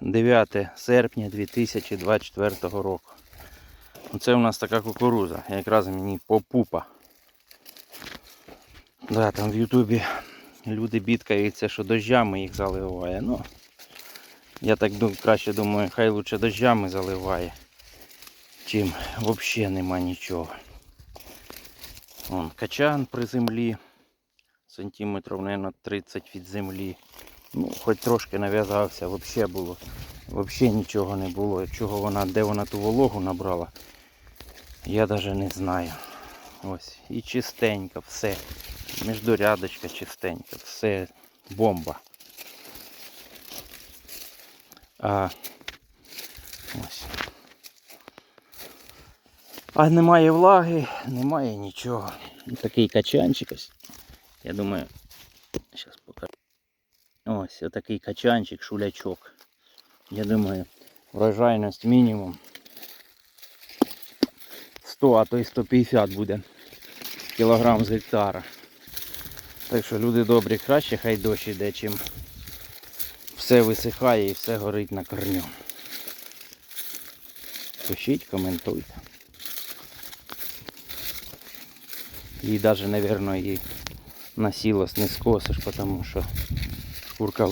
9 серпня 2024 року. Оце у нас така кукуруза. Якраз мені попупа. Да, там в Ютубі люди бідкаються, що дощами їх заливає. Ну, я так краще думаю, хай лучше дощами заливає, чим взагалі нема нічого. Вон качан при землі. Сантиметрів, мабуть, 30 від землі. Ну, хоч трошки нав'язався, взагалі було. Взагалі нічого не було. Чого вона, де вона ту вологу набрала, я навіть не знаю. Ось. І чистенько, все. Міждорядочка чистенька, все бомба. А, ось. А немає влаги, немає нічого. Такий качанчик ось. Я думаю, зараз покажу. Ось отакий качанчик, шулячок. Я думаю, врожайність мінімум 100, а то й 150 буде кілограм з гектара. Так що люди добрі, краще хай дощ іде, чим все висихає і все горить на корню. Пишіть, коментуйте. І навіть, мабуть, і на сілос не скосиш, тому що шкурка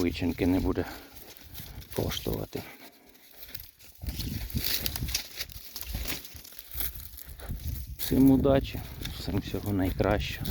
не буде коштувати. Всім удачі, всім всього найкращого.